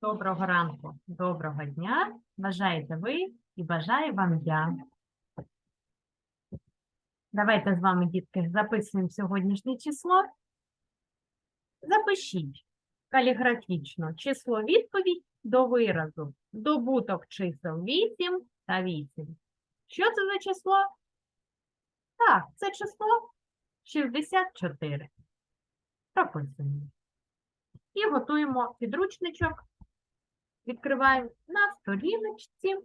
Доброго ранку, доброго дня. Бажаєте ви і бажаю вам я. Давайте з вами, дітки, записуємо сьогоднішнє число. Запишіть каліграфічно число відповідь до виразу. Добуток чисел 8 та 8. Що це за число? Так, це число 64. Прописуємо. І готуємо підручничок. Відкриваємо на сторіночці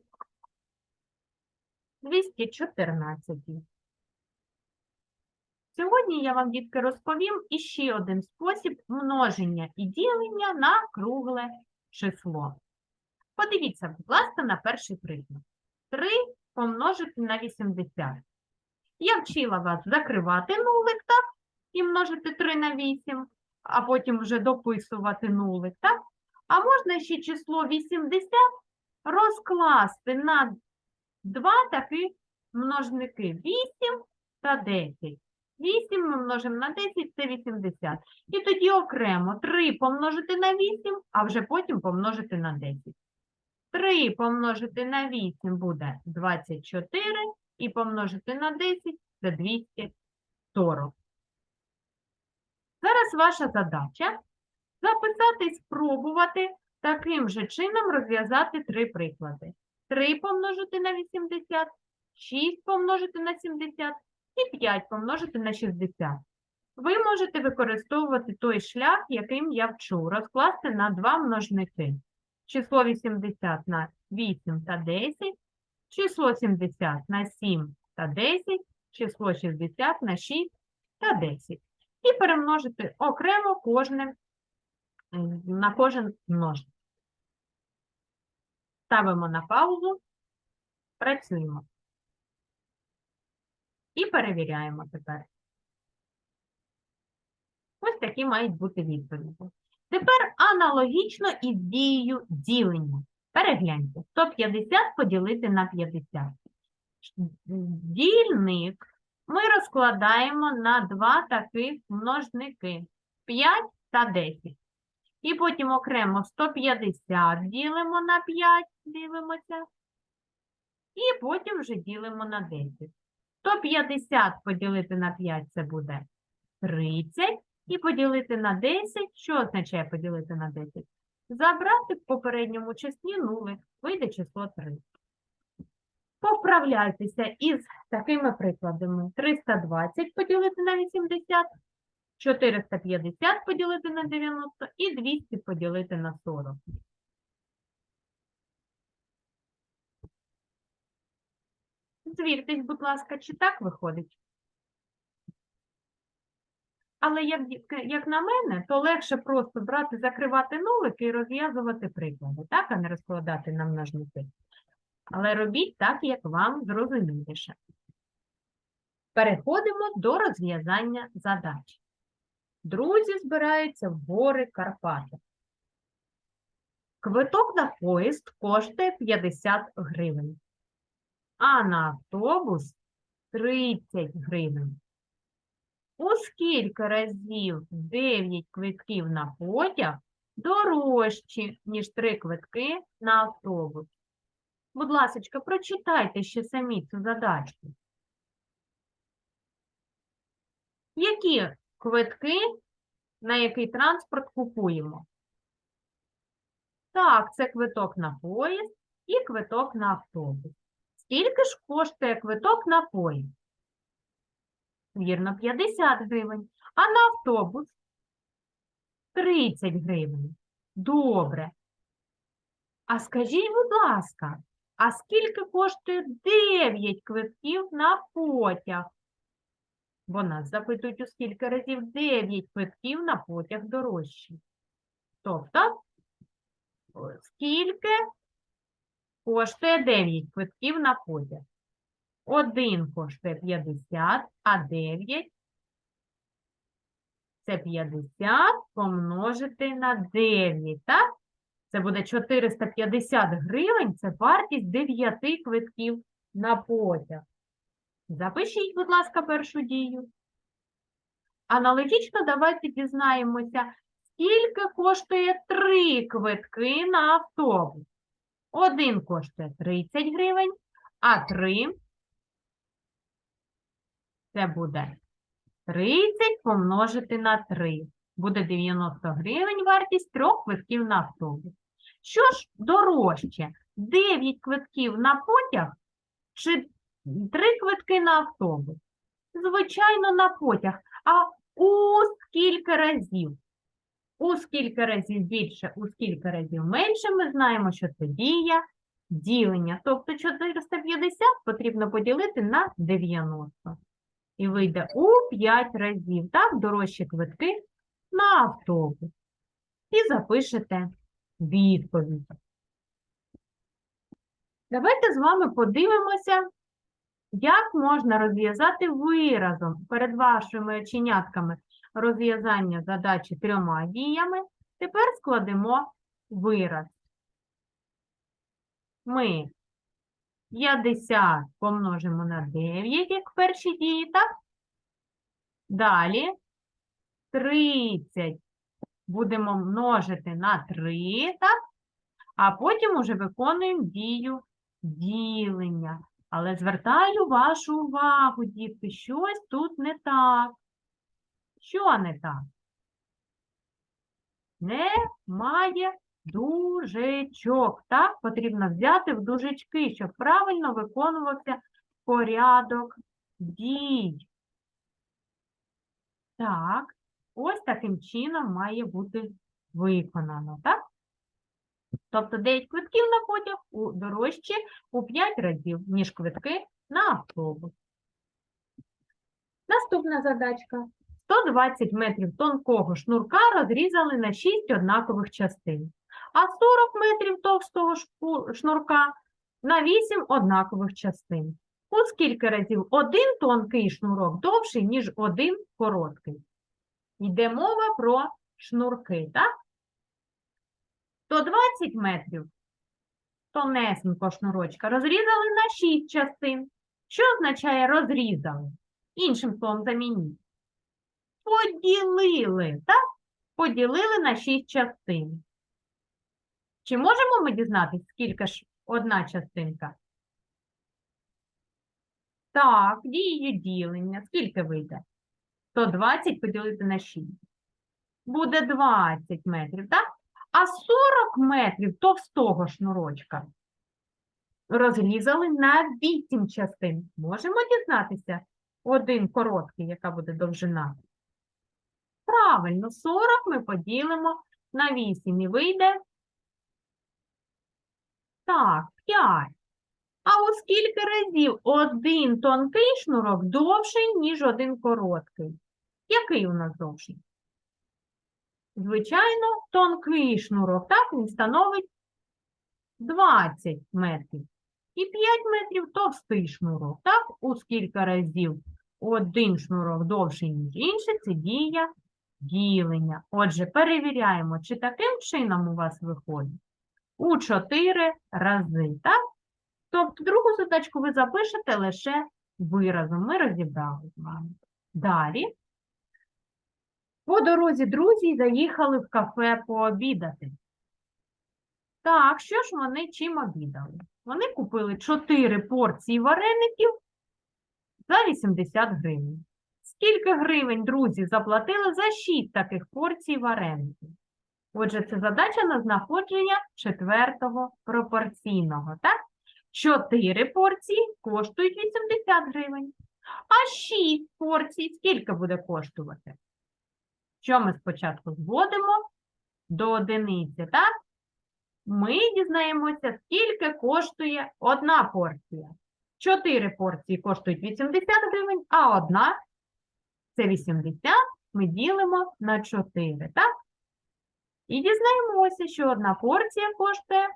214. Сьогодні я вам, дітки, розповім іще один спосіб множення і ділення на кругле число. Подивіться, будь ласка, на перший приклад. 3 помножити на 80. Я вчила вас закривати нулик, так? І множити 3 на 8, а потім вже дописувати нулик, так? А можна ще число 80 розкласти на два таких множники 8 та 10. 8 ми множимо на 10 це 80. І тоді окремо 3 помножити на 8, а вже потім помножити на 10. 3 помножити на 8 буде 24, і помножити на 10 це 240. Зараз ваша задача записати спробувати таким же чином розв'язати три приклади. 3 помножити на 80, 6 помножити на 70 і 5 помножити на 60. Ви можете використовувати той шлях, яким я вчу, розкласти на два множники. Число 80 на 8 та 10, число 70 на 7 та 10, число 60 на 6 та 10. І перемножити окремо кожне на кожен множник. Ставимо на паузу, працюємо. І перевіряємо тепер. Ось такі мають бути відповіді. Тепер аналогічно із дією ділення. Перегляньте. 150 поділити на 50. Дільник ми розкладаємо на два таких множники 5 та 10. І потім окремо 150 ділимо на 5, дивимося. І потім вже ділимо на 10. 150 поділити на 5 це буде 30. І поділити на 10. Що означає поділити на 10? Забрати в попередньому числі нулик, вийде число 3. Повправляйтеся із такими прикладами. 320 поділити на 80, 450 поділити на 90 і 200 поділити на 40. Звіртесь, будь ласка, чи так виходить? Але як, як на мене, то легше просто брати, закривати нулики і розв'язувати приклади, так, а не розкладати на множники. Але робіть так, як вам зрозуміліше. Переходимо до розв'язання задач. Друзі збираються в гори Карпати. Квиток на поїзд коштує 50 гривень, а на автобус 30 гривень. У скільки разів 9 квитків на потяг дорожчі, ніж 3 квитки на автобус? Будь ласка, прочитайте ще самі цю задачку. Які квитки на який транспорт купуємо? Так, це квиток на поїзд і квиток на автобус. Скільки ж коштує квиток на поїзд? Вірно, 50 гривень. А на автобус 30 гривень. Добре. А скажіть, будь ласка, а скільки коштує 9 квитків на потяг? Бо нас запитують, у скільки разів 9 квитків на потяг дорожчі. Тобто, скільки коштує 9 квитків на потяг? Один коштує 50, а 9 це 50 помножити на 9, так? Це буде 450 гривень, це вартість 9 квитків на потяг. Запишіть, будь ласка, першу дію. Аналогічно давайте дізнаємося, скільки коштує три квитки на автобус? Один коштує 30 гривень, а три це буде 30 помножити на 3. Буде 90 гривень вартість трьох квитків на автобус. Що ж дорожче? 9 квитків на потяг чи 3 квитки на автобус? Звичайно, на потяг. А у скільки разів? У скільки разів більше, у скільки разів менше, ми знаємо, що це дія ділення. Тобто 450 потрібно поділити на 90. І вийде у 5 разів, так, дорожчі квитки на автобус. І запишете відповідь. Давайте з вами подивимося, як можна розв'язати виразом перед вашими оченятками розв'язання задачі трьома діями. Тепер складемо вираз. Ми 50 помножимо на 9, як в першій дії, так? Далі 30 будемо множити на 3, так? А потім уже виконуємо дію ділення. Але звертаю вашу увагу, дітки, щось тут не так. Що не так? Немає дужечок. Так, потрібно взяти в дужечки, щоб правильно виконувався порядок дій. Так, ось таким чином має бути виконано, так? Тобто 9 квитків на потяг у дорожчі у 5 разів, ніж квитки на автобус. Наступна задачка. 120 метрів тонкого шнурка розрізали на 6 однакових частин, а 40 метрів товстого шнурка на 8 однакових частин. У скільки разів один тонкий шнурок довший, ніж один короткий? Йде мова про шнурки, так? 120 метрів тонесенько шнурочка розрізали на 6 частин. Що означає розрізали? Іншим словом замініть. Поділили, так? Поділили на 6 частин. Чи можемо ми дізнатися, скільки ж одна частинка? Так, дією ділення. Скільки вийде? 120 поділити на 6. Буде 20 метрів, так? А 40 метрів товстого шнурочка розрізали на 8 частин. Можемо дізнатися один короткий, яка буде довжина? Правильно, 40 ми поділимо на 8 і вийде. Так, 5. А у скільки разів один тонкий шнурок довший, ніж один короткий? Який у нас довший? Звичайно, тонкий шнурок, так, він становить 20 метрів. І 5 метрів товстий шнурок, так, у скільки разів один шнурок довший, ніж інший, це дія ділення. Отже, перевіряємо, чи таким чином у вас виходить. У 4 рази, так? Тобто другу задачку ви запишете лише виразом. Ми розібрали з вами. Далі. По дорозі друзі заїхали в кафе пообідати. Так, що ж вони чим обідали? Вони купили 4 порції вареників за 80 гривень. Скільки гривень друзі заплатили за 6 таких порцій вареників? Отже, це задача на знаходження четвертого пропорційного, так? 4 порції коштують 80 гривень. А 6 порцій скільки буде коштувати? Що ми спочатку зводимо до одиниці, так? Ми дізнаємося, скільки коштує одна порція. 4 порції коштують 80 гривень, а одна це 80 ми ділимо на 4, так? І дізнаємося, що одна порція коштує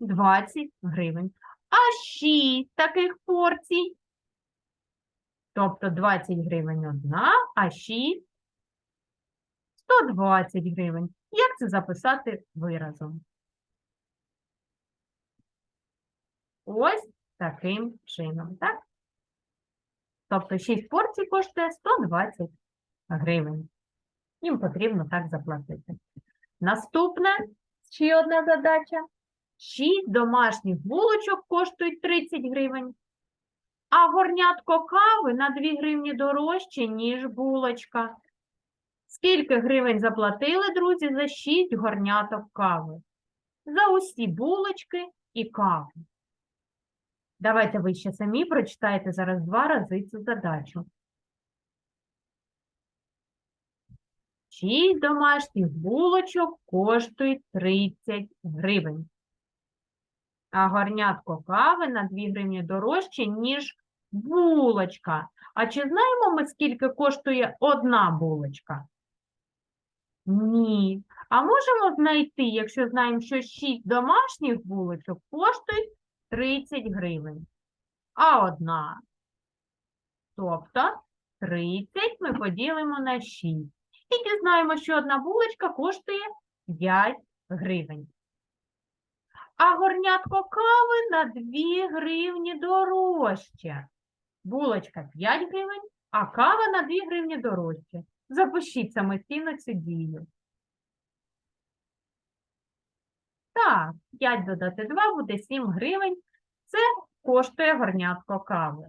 20 гривень. А 6 таких порцій. Тобто 20 гривень одна, а 6 120 гривень. Як це записати виразом? Ось таким чином, так? Тобто 6 порцій коштує 120 гривень. Їм потрібно так заплатити. Наступне, ще одна задача. 6 домашніх булочок коштують 30 гривень, а горнятко кави на 2 гривні дорожче, ніж булочка. Скільки гривень заплатили, друзі, за 6 горняток кави? За усі булочки і каву. Давайте ви ще самі прочитайте зараз два рази цю задачу. Шість домашніх булочок коштують 30 гривень. А горнятко кави на 2 гривні дорожче, ніж булочка. А чи знаємо ми, скільки коштує одна булочка? Ні. А можемо знайти, якщо знаємо, що 6 домашніх булочок коштують 30 гривень. А одна. Тобто 30 ми поділимо на 6. І дізнаємо, що одна булочка коштує 5 гривень. А горнятко кави на 2 гривні дорожче. Булочка 5 гривень, а кава на 2 гривні дорожче. Запишіть самостійно цю дію. Так, 5 додати 2 буде 7 гривень. Це коштує горнятко кави.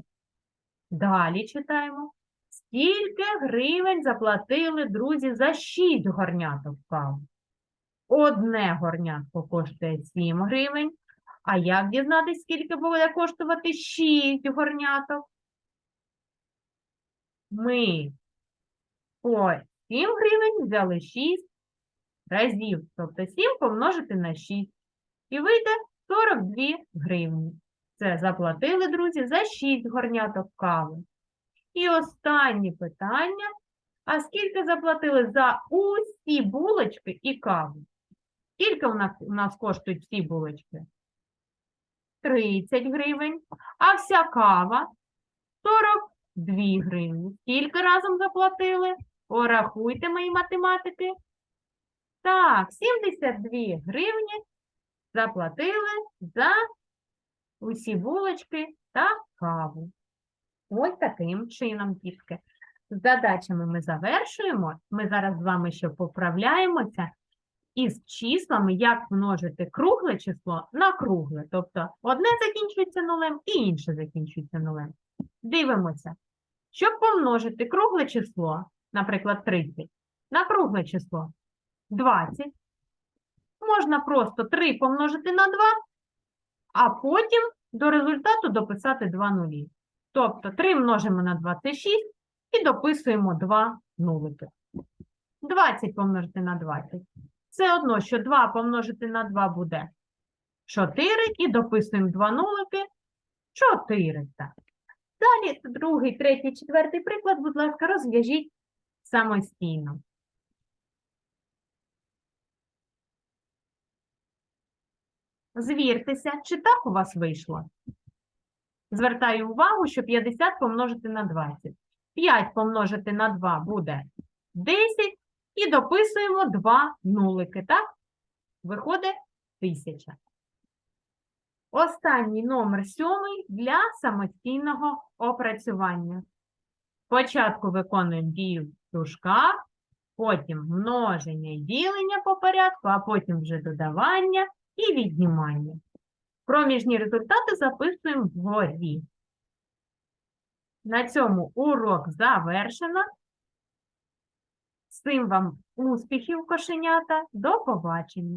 Далі читаємо. Скільки гривень заплатили друзі за 6 горняток кави? Одне горнятко коштує 7 гривень. А як дізнатися, скільки буде коштувати 6 горняток? Ми по 7 гривень взяли 6 разів. Тобто 7 помножити на 6. І вийде 42 гривні. Це заплатили, друзі, за 6 горняток кави. І останнє питання. А скільки заплатили за усі булочки і каву? Скільки у нас, у нас коштують всі булочки? 30 гривень. А вся кава 42 гривні. Скільки разом заплатили? Порахуйте, мої математики. Так, 72 гривні заплатили за усі булочки та каву. Ось таким чином, дітки. З задачами ми завершуємо. Ми зараз з вами ще поправляємося із числами, як множити кругле число на кругле. Тобто одне закінчується нулем і інше закінчується нулем. Дивимося. Щоб помножити кругле число, наприклад, 30, на кругле число 20, можна просто 3 помножити на 2, а потім до результату дописати 2 нулі. Тобто 3 множимо на 26 і дописуємо 2 нулики. 20 помножити на 20. Все одно, що 2 помножити на 2 буде 4, і дописуємо 2 нулики 400. Далі другий, третій, четвертий приклад, будь ласка, розв'яжіть самостійно. Звіртеся, чи так у вас вийшло? Звертаю увагу, що 50 помножити на 20. 5 помножити на 2 буде 10. І дописуємо 2 нулики, так? Виходить 1000. Останній номер сьомий для самостійного опрацювання. Спочатку виконуємо дію в дужках, потім множення і ділення по порядку, а потім вже додавання і віднімання. Проміжні результати записуємо вгорі. На цьому урок завершено. Всім вам успіхів, кошенята. До побачення!